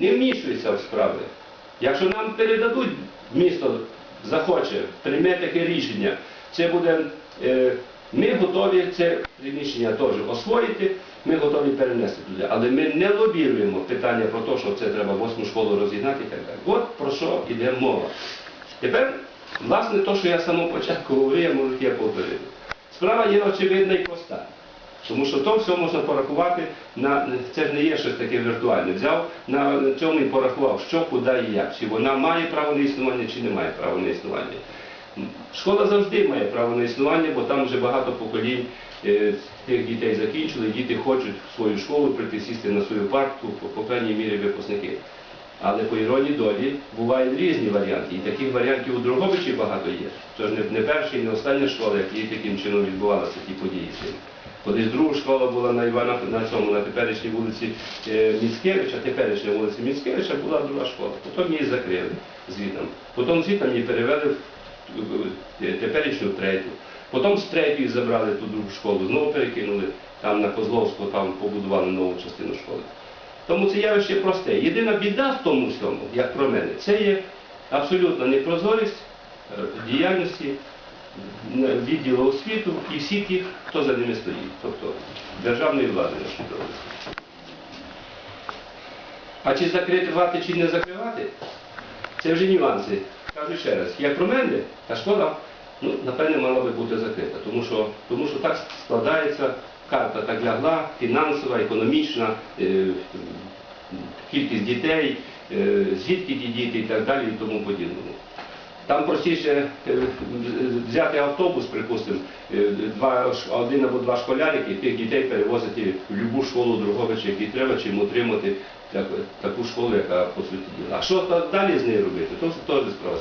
не вмішується в справи. Якщо нам передадуть, місто захоче, прийме таке рішення, це буде, е, ми готові це приміщення теж освоїти, ми готові перенести туди. Але ми не лобіруємо питання про те, що це треба восьму школу розігнати і так далі. От про що йде мова. Тепер, власне, те, що я з самого початку говорив, я можу я повторити. Справа є очевидна і проста. Тому що то все можна порахувати, на, це не є щось таке віртуальне. Взяв на цьому і порахував, що, куди і як. Чи вона має право на існування, чи не має права на існування. Школа завжди має право на існування, бо там вже багато поколінь е, тих дітей закінчили, діти хочуть в свою школу прийти сісти на свою парту, по, по крайній мірі випускники. Але по іронії долі бувають різні варіанти. І таких варіантів у Дрогобичі багато є. Це ж не, перша і не остання школа, які таким чином відбувалися ті події. Колись друга школа була на Івана на цьому, на теперішній вулиці е, Міцкевича, теперішня вулиця Міцкевича була друга школа. Потім її закрили звітом. Потім звітом її перевели в е, теперішню третю. Потім з третьої забрали ту другу школу, знову перекинули там на Козловську, там побудували нову частину школи. Тому це явище просте. Єдина біда в тому всьому, як про мене, це є абсолютна непрозорість е, діяльності відділу освіту і всіх тих, хто за ними стоїть, тобто державної влади нашої. А чи закривати, чи не закривати, це вже нюанси. Кажу ще раз, як про мене, та школа, ну, напевне, мала би бути закрита, тому що, тому що так складається, карта так лягла, фінансова, економічна, е, кількість дітей, е, звідки ті діти і так далі і тому подібному. Там простіше е, взяти автобус, припустимо, один або два школярики, тих дітей перевозити в будь-яку школу Друговича, який треба, чим утримати так- таку школу, яка по суті діла. А що далі з нею робити, то теж справа.